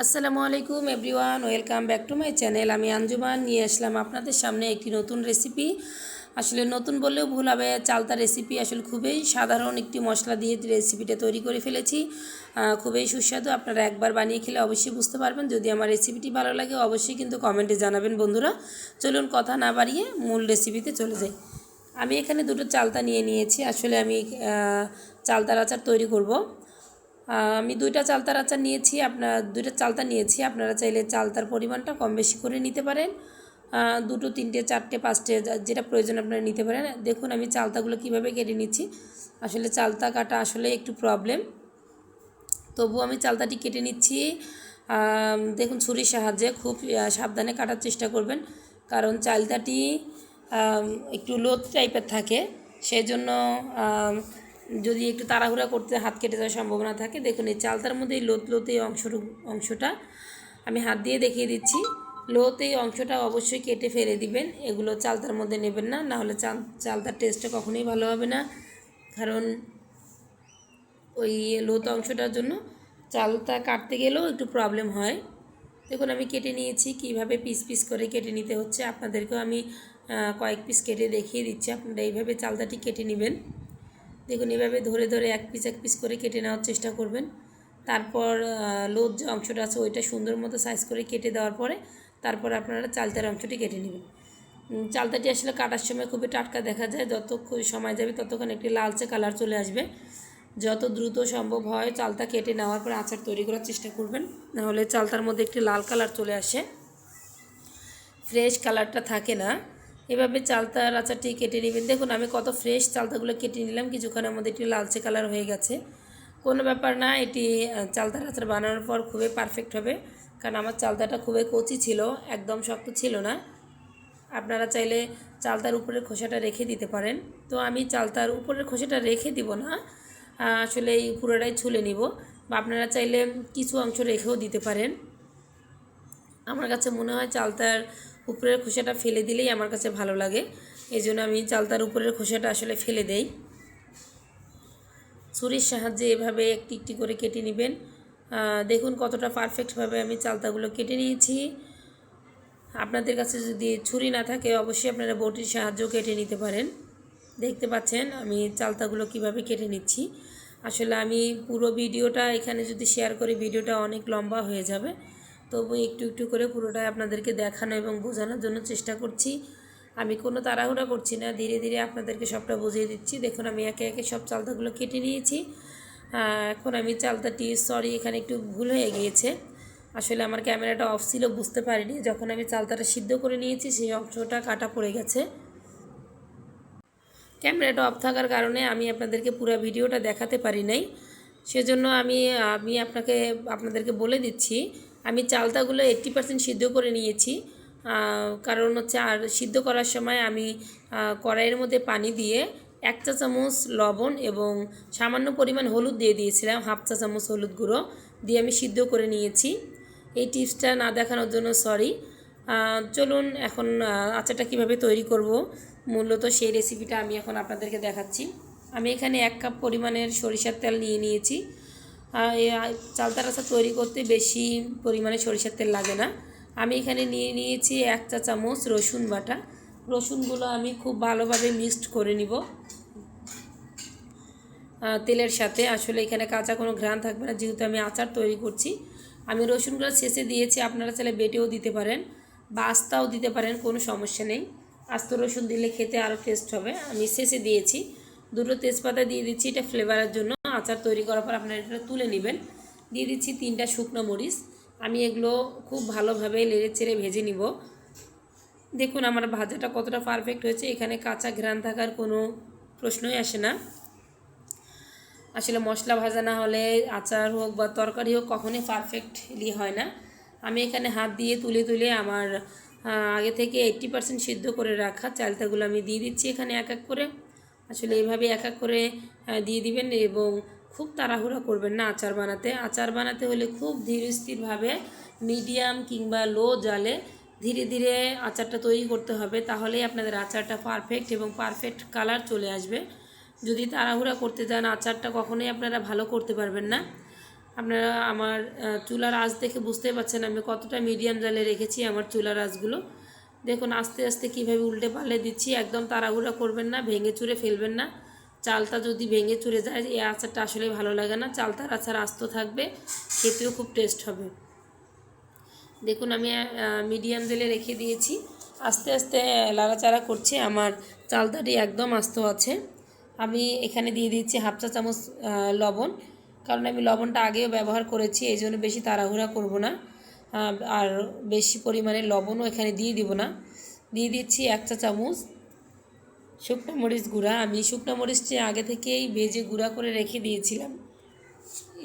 আসসালামু আলাইকুম everyone, welcome back to my channel. আমি আঞ্জুমান, নিয়ে আসলাম আপনাদের সামনে একটি নতুন রেসিপি। আসলে নতুন বললেও ভুল হবে, চালতা রেসিপি আসলে খুবই সাধারণ একটি মশলা দিয়ে রেসিপিটা তৈরি করে ফেলেছি। খুবই সুস্বাদু, আপনারা একবার বানিয়ে খেলে অবশ্যই বুঝতে পারবেন। যদি আমার রেসিপিটি ভালো লাগে, অবশ্যই কিন্তু কমেন্টে জানাবেন বন্ধুরা। চলুন কথা না বাড়িয়ে মূল রেসিপিতে চলে যাই। আমি এখানে দুটো চালতা নিয়ে নিয়েছি। আসলে আমি চালতার আচার তৈরি করব। আমি দুইটা চালতার আচার নিয়েছি আপনার দুইটা চালতা নিয়েছি। আপনারা চাইলে চালতার পরিমাণটা কম বেশি করে নিতে পারেন। দুটো, তিনটে, চারটে, পাঁচটে যেটা প্রয়োজন আপনারা নিতে পারেন। দেখুন আমি চালতাগুলো কীভাবে কেটে নিচ্ছি। আসলে চালতা কাটা আসলে একটু প্রবলেম তবু আমি চালতাটি কেটে নিচ্ছি। দেখুন ছুরির সাহায্যে খুব সাবধানে কাটার চেষ্টা করবেন। কারণ চালতাটি একটু লোদ টাইপের থাকে। সেই জন্য যদি একটু তাড়াহুড়া করতে হাত কেটে যাওয়ার সম্ভাবনা থাকে, দেখুন এই চালতার মধ্যে এই লোত লোতে অংশটু অংশটা আমি হাত দিয়ে দেখিয়ে দিচ্ছি। লোত এই অংশটা অবশ্যই কেটে ফেলে দিবেন, এগুলো চালতার মধ্যে নেবেন না নাহলে চাল, চালতার টেস্টটা কখনোই ভালো হবে না। কারণ ওই লোত অংশটার জন্য চালটা কাটতে গেলেও একটু প্রবলেম হয়। দেখুন আমি কেটে নিয়েছি, কীভাবে পিস পিস করে কেটে নিতে হচ্ছে, আপনাদেরকেও আমি কয়েক পিস কেটে দেখিয়ে দিচ্ছি, আপনারা এইভাবে চালতাটি কেটে নেবেন। দেখুন, এভাবে ধরে ধরে এক পিস এক পিস করে কেটে নেওয়ার চেষ্টা করবেন। তারপর লোদ যে অংশটা আছে, ওইটা সুন্দর মতো সাইজ করে কেটে দেওয়ার পরে তারপর আপনারা চালতার অংশটি কেটে নেবেন। চালতাটি আসলে কাটার সময় খুবই টাটকা দেখা যায়। যত সময় যাবে, ততক্ষণ একটি লালচে কালার চলে আসবে। যত দ্রুত সম্ভব হয় চালতা কেটে নেওয়ার পর আচার তৈরি করার চেষ্টা করবেন। নাহলে চালতার মধ্যে একটি লাল কালার চলে আসে। ফ্রেশ কালারটা থাকে না। এভাবে চালতার আচারটি কেটে নেবেন। দেখুন, আমি কত ফ্রেশ চালতাগুলো কেটে নিলাম। কিছুক্ষণের মধ্যে একটি লালচে কালার হয়ে গেছে। কোনো ব্যাপার না, এটি চালতার আচার বানানোর পর খুবই পারফেক্ট হবে। কারণ আমার চালতাটা খুবই কচি ছিল, একদম শক্ত ছিল না। আপনারা চাইলে চালতার উপরের খোসাটা রেখে দিতে পারেন। তো আমি চালতার উপরের খোসাটা রেখে দিব না। আসলে এই পুরোটাই ছুলে নিব। বা আপনারা চাইলে কিছু অংশ রেখেও দিতে পারেন। আমার কাছে মনে হয় চালতার উপরের খোসাটা ফেলে দিলেই আমার কাছে ভালো লাগে। এই জন্য আমি চালতার উপরের খোসাটা আসলে ফেলে দেই। ছুরির সাহায্যে এভাবে একটি একটি করে কেটে নেবেন। দেখুন কতটা পারফেক্টভাবে আমি চালতাগুলো কেটে নিয়েছি। আপনাদের কাছে যদি ছুরি না থাকে, অবশ্যই আপনারা বটির সাহায্যেও কেটে নিতে পারেন। দেখতে পাচ্ছেন আমি চালতাগুলো কীভাবে কেটে নিচ্ছি। আসলে আমি পুরো ভিডিওটা এখানে যদি শেয়ার করি, ভিডিওটা অনেক লম্বা হয়ে যাবে। তবু একটু একটু করে পুরোটাই আপনাদেরকে দেখানো এবং বোঝানোর জন্য চেষ্টা করছি। আমি কোনো তাড়াহুড়া করছি না, ধীরে ধীরে আপনাদেরকে সবটা বুঝিয়ে দিচ্ছি। দেখুন, আমি একে একে সব চালতাগুলো কেটে নিয়েছি। এখন আমি চালতাটি সরি এখানে একটু ভুল হয়ে গিয়েছে। আসলে আমার ক্যামেরাটা অফ ছিল, বুঝতে পারিনি। যখন আমি চালতাটা সিদ্ধ করে নিয়েছি, সেই অংশটা কাটা পড়ে গেছে। ক্যামেরাটা অফ থাকার কারণে আমি আপনাদেরকে পুরো ভিডিওটা দেখাতে পারি নাই। সেজন্য আমি আমি আপনাকে, আপনাদেরকে বলে দিচ্ছি আমি চালতাগুলো এইট্টি পার্সেন্ট সিদ্ধ করে নিয়েছি। কারণ হচ্ছে আর সিদ্ধ করার সময় আমি কড়াইয়ের মধ্যে পানি দিয়ে এক চা চামচ লবণ এবং সামান্য পরিমাণ হলুদ দিয়ে দিয়েছিলাম, হাফ চা চামচ হলুদ গুঁড়ো দিয়ে আমি সিদ্ধ করে নিয়েছি। এই টিপসটা না দেখানোর জন্য সরি চলুন এখন আচারটা কীভাবে তৈরি করব, মূলত সেই রেসিপিটা আমি এখন আপনাদেরকে দেখাচ্ছি। আমি এখানে এক কাপ পরিমাণের সরিষার তেল নিয়ে নিয়েছি। চালতার আচার তৈরি করতে বেশি পরিমাণে সরিষার তেল লাগে না। আমি এখানে নিয়ে নিয়েছি এক চা চামচ রসুন বাটা। রসুনগুলো আমি খুব ভালোভাবে মিক্সড করে নিব। তেলের সাথে। আসলে এখানে কাঁচা কোনো ঘ্রাণ থাকবে না, যেহেতু আমি আচার তৈরি করছি। আমি রসুনগুলো শেষে দিয়েছি, আপনারা চাইলে বেটেও দিতে পারেন বা আস্তাও দিতে পারেন, কোনো সমস্যা নেই। আস্ত রসুন দিলে খেতে আরও টেস্ট হবে। আমি শেষে দিয়েছি। দুটো তেজপাতা দিয়ে দিচ্ছি, এটা ফ্লেভারের জন্য। আচার তৈরি করার পর আপনারা এটা তুলে নেবেন। দিয়ে দিচ্ছি তিনটা শুকনো মরিচ। আমি এগুলো খুব ভালোভাবে লেড়ে চেড়ে ভেজে নিব। দেখুন, আমার ভাজাটা কতটা পারফেক্ট হয়েছে। এখানে কাঁচা ঘ্রাণ থাকার কোনো প্রশ্নই আসে না। আসলে মশলা ভাজা না হলে আচার হোক বা তরকারি হোক কখনোই পারফেক্টলি হয় না। আমি এখানে হাত দিয়ে তুলে তুলে আমার আগে থেকে এইট্টি পার্সেন্ট সিদ্ধ করে রাখা চালতাগুলো আমি দিয়ে দিচ্ছি। এখানে এক এক করে আসলে এইভাবে এক এক করে দিয়ে দিবেন এবং খুব তাড়াহুড়া করবেন না আচার বানাতে। আচার বানাতে হলে খুব ধীর স্থিরভাবে মিডিয়াম কিংবা লো জালে ধীরে ধীরে আচারটা তৈরি করতে হবে, তাহলেই আপনাদের আচারটা পারফেক্ট এবং পারফেক্ট কালার চলে আসবে। যদি তাড়াহুড়া করতে যান, আচারটা কখনোই আপনারা ভালো করতে পারবেন না। আপনারা আমার চুলার আঁচ দেখে বুঝতেই পারছেন আমি কতটা মিডিয়াম জালে রেখেছি আমার চুলার আঁচগুলো। দেখুন, আস্তে আস্তে কীভাবে উল্টে পাল্টে দিচ্ছি, একদম তাড়াহুড়া করবেন না, ভেঙে চুরে ফেলবেন না। চালটা যদি ভেঙে চুরে যায়, এই আচারটা আসলে ভালো লাগে না। চালটার আচার আস্ত থাকবে, খেতেও খুব টেস্ট হবে। দেখুন, আমি মিডিয়াম জেলে রেখে দিয়েছি। আস্তে আস্তে লাড়াচাড়া করছি আমার চালতাটি একদম আস্ত আছে। আমি এখানে দিয়ে দিচ্ছি হাফ চা চামচ লবণ। কারণ আমি লবণটা আগেও ব্যবহার করেছি, এই জন্য বেশি তাড়াহুড়া করব না। আর বেশি পরিমাণে লবণও এখানে দিয়ে দিব না। দিয়ে দিচ্ছি এক চা চামচ শুকনো মরিচ গুঁড়া। আমি শুকনো মরিচটি আগে থেকেই ভেজে গুঁড়া করে রেখে দিয়েছিলাম।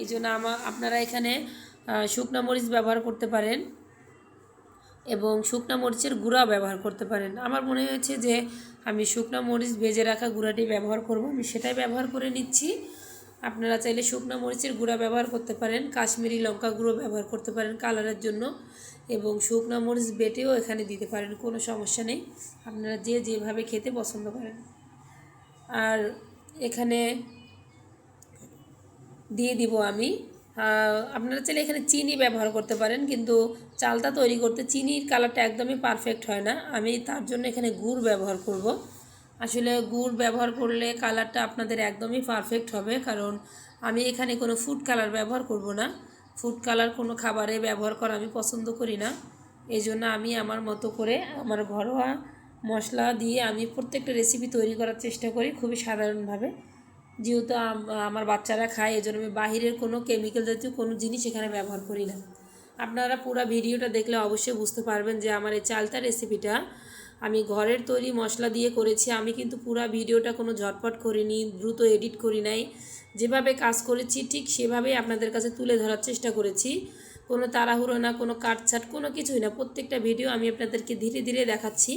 এই জন্য আমার আপনারা এখানে শুকনো মরিচ ব্যবহার করতে পারেন এবং শুকনো মরিচের গুঁড়া ব্যবহার করতে পারেন। আমার মনে হয়েছে যে আমি শুকনো মরিচ ভেজে রাখা গুঁড়াটি ব্যবহার করব। আমি সেটাই ব্যবহার করে নিচ্ছি। আপনারা চাইলে শুকনো মরিচের গুঁড়া ব্যবহার করতে পারেন, কাশ্মীরি লঙ্কা গুঁড়ো ব্যবহার করতে পারেন কালারের জন্য, এবং শুকনো মরিচ বেটেও এখানে দিতে পারেন, কোনো সমস্যা নেই। আপনারা যে যেভাবে খেতে পছন্দ করেন। আর এখানে দিয়ে দিব আমি আপনারা চাইলে এখানে চিনি ব্যবহার করতে পারেন, কিন্তু চালটা তৈরি করতে চিনির কালারটা একদমই পারফেক্ট হয় না। আমি তার জন্য এখানে গুড় ব্যবহার করব। আসলে গুড় ব্যবহার করলে কালারটা আপনাদের একদমই পারফেক্ট হবে, কারণ আমি এখানে কোনো ফুড কালার ব্যবহার করব না। ফুড কালার কোনো খাবারে ব্যবহার করা আমি পছন্দ করি না। এই জন্য আমি আমার মতো করে আমার ঘরোয়া মশলা দিয়ে আমি প্রত্যেকটা রেসিপি তৈরি করার চেষ্টা করি খুবই সাধারণভাবে। যেহেতু আমার বাচ্চারা খায় এই আমি বাহিরের কোনো কেমিক্যাল জাতীয় কোনো জিনিস এখানে ব্যবহার করি না। আপনারা পুরো ভিডিওটা দেখলে অবশ্যই বুঝতে পারবেন যে আমার এই চালতা রেসিপিটা আমি ঘরের তৈরি মশলা দিয়ে করেছি। আমি কিন্তু পুরো ভিডিওটা কোনো ঝটপট করিনি, দ্রুত এডিট করি নাই। যেভাবে কাজ করেছি, ঠিক সেভাবেই আপনাদের কাছে তুলে ধরার চেষ্টা করেছি। কোনো তাড়াহুড়ো না, কোনো কাটছাট, কোনো কিছুই না। প্রত্যেকটা ভিডিও আমি আপনাদেরকে ধীরে ধীরে দেখাচ্ছি।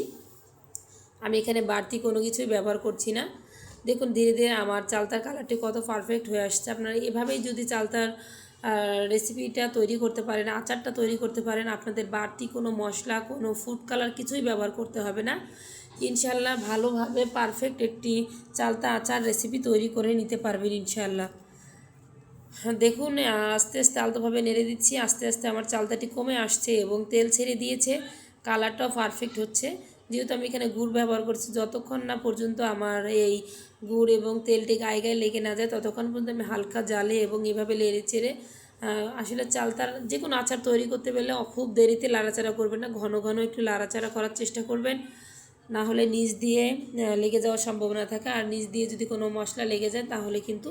আমি এখানে বাড়তি কোনো কিছুই ব্যবহার করছি না। দেখুন, ধীরে ধীরে আমার চালতার কালারটি কত পারফেক্ট হয়ে আসছে। আপনারা এভাবেই যদি চালতার রেসিপিটা তৈরি করতে পারেন, আচারটা তৈরি করতে পারেন, আপনাদের বাড়তি কোনো মশলা, কোনো ফুড কালার কিছুই ব্যবহার করতে হবে না। ইনশাল্লাহ ভালোভাবে পারফেক্ট একটি চালতা আচার রেসিপি তৈরি করে নিতে পারবেন ইনশাল্লাহ দেখুন, আস্তে আস্তে আলতোভাবে নেড়ে দিচ্ছি, আস্তে আস্তে আমার চালতাটি কমে আসছে এবং তেল ছেড়ে দিয়েছে। কালারটাও পারফেক্ট হচ্ছে। যেহেতু আমি এখানে গুড় ব্যবহার করছি যতক্ষণ না পর্যন্ত আমার এই গুড় এবং তেলটি গায়ে গায়ে লেগে না যায় ততক্ষণ পর্যন্ত আমি হালকা জালে এবং এভাবে লেড়ে আহ, আসলে চালতার যে কোনো আচার তৈরি করতে পারলে খুব দেরিতে লাড়াচাড়া করবেন না ঘন ঘন একটু লাড়াচাড়া করার চেষ্টা করবেন। না হলে নিচ দিয়ে লেগে যাওয়ার সম্ভাবনা থাকে আর নিচ দিয়ে যদি কোনো মশলা লেগে যায় তাহলে কিন্তু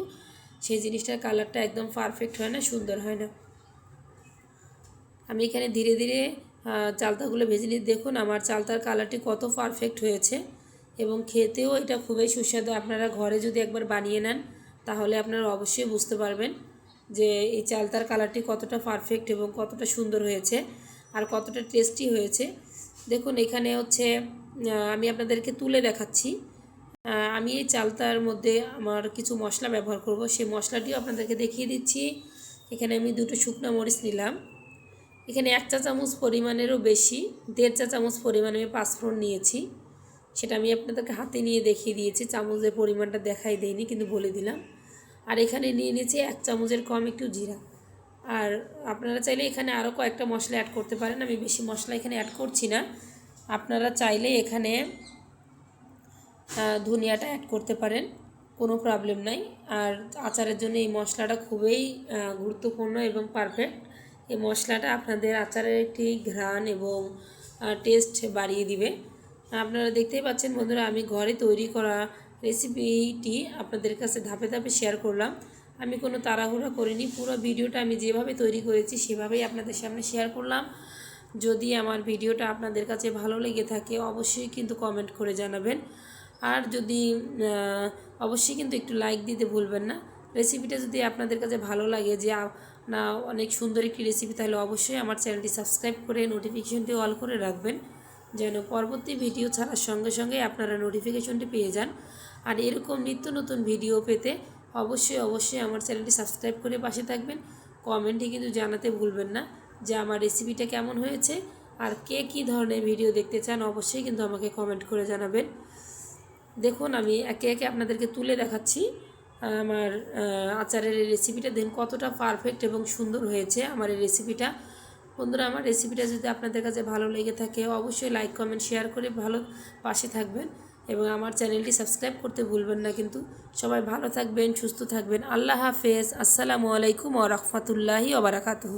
সেই জিনিসটার কালারটা একদম পারফেক্ট হয় না সুন্দর হয় না। আমি এখানে ধীরে ধীরে চালতাগুলো ভেজে নিয়ে দেখুন, আমার চালতার কালারটি কত পারফেক্ট হয়েছে। এবং খেতেও এটা খুবই সুস্বাদু। আপনারা ঘরে যদি একবার বানিয়ে নেন, তাহলে আপনারা অবশ্যই বুঝতে পারবেন যে এই চালতার কালারটি কতটা পারফেক্ট এবং কতটা সুন্দর হয়েছে আর কতটা টেস্টি হয়েছে। দেখুন, এখানে হচ্ছে আমি আপনাদেরকে তুলে দেখাচ্ছি। আমি এই চালতার মধ্যে আমার কিছু মশলা ব্যবহার করব। সেই মশলাটিও আপনাদেরকে দেখিয়ে দিচ্ছি। এখানে আমি দুটো শুকনো মরিচ নিলাম। এখানে এক চা চামচ পরিমাণেরও বেশি, দেড় চা চামচ পরিমাণে আমি পাঁচফোড়ন নিয়েছি। সেটা আমি আপনাদেরকে হাতে নিয়ে দেখিয়ে দিয়েছি, চামচের পরিমাণটা দেখাই দেয়নি কিন্তু বলে দিলাম। আর এখানে নিয়ে নিয়েছি এক চামচের কম একটু জিরা। আর আপনারা চাইলে এখানে আরও কয়েকটা মশলা অ্যাড করতে পারেন, আমি বেশি মশলা এখানে অ্যাড করছি না। আপনারা চাইলে এখানে ধনিয়াটা অ্যাড করতে পারেন, কোনো প্রবলেম নাই। আর আচারের জন্য এই মশলাটা খুবই গুরুত্বপূর্ণ এবং পারফেক্ট। এই মশলাটা আপনাদের আচারের একটি ঘ্রাণ এবং টেস্ট বাড়িয়ে দিবে। আপনারা দেখতেই পাচ্ছেন বন্ধুরা, আমি ঘরে তৈরি করা রেসিপিটি আপনাদের কাছে ধাপে ধাপে শেয়ার করলাম। আমি কোনো তাড়াহুড়া করিনি, পুরো ভিডিওটা আমি যেভাবে তৈরি করেছি সেভাবেই আপনাদের সামনে শেয়ার করলাম। যদি আমার ভিডিওটা আপনাদের কাছে ভালো লেগে থাকে, অবশ্যই কিন্তু কমেন্ট করে জানাবেন। আর যদি অবশ্যই কিন্তু একটু লাইক দিতে ভুলবেন না। রেসিপিটা যদি আপনাদের কাছে ভালো লাগে যে না অনেক সুন্দর একটি রেসিপি তাহলে অবশ্যই আমার চ্যানেলটি সাবস্ক্রাইব করে নোটিফিকেশনটি অল করে রাখবেন, যেন পরবর্তী ভিডিও ছাড়ার সঙ্গে সঙ্গে আপনারা নোটিফিকেশনটি পেয়ে যান। আর এরকম নিত্য নতুন ভিডিও পেতে অবশ্যই অবশ্যই আমার চ্যানেলটি সাবস্ক্রাইব করে পাশে থাকবেন। কমেন্টে কিন্তু জানাতে ভুলবেন না যে আমার রেসিপিটা কেমন হয়েছে আর কে কী ধরনের ভিডিও দেখতে চান অবশ্যই কিন্তু আমাকে কমেন্ট করে জানাবেন। দেখুন, আমি একে একে আপনাদেরকে তুলে দেখাচ্ছি। আমার আচারের এই রেসিপিটা দেন কতটা পারফেক্ট এবং সুন্দর হয়েছে আমার এই রেসিপিটা বন্ধুরা, আমার রেসিপিটা যদি আপনাদের কাছে ভালো লেগে থাকে, অবশ্যই লাইক কমেন্ট শেয়ার করে ভালো পাশে থাকবেন এবং আমার চ্যানেলটি সাবস্ক্রাইব করতে ভুলবেন না কিন্তু। সবাই ভালো থাকবেন, সুস্থ থাকবেন। আল্লাহ হাফেজ। আসসালামু আলাইকুম ও রহমতুল্লাহি ওয়া বারাকাতুহু।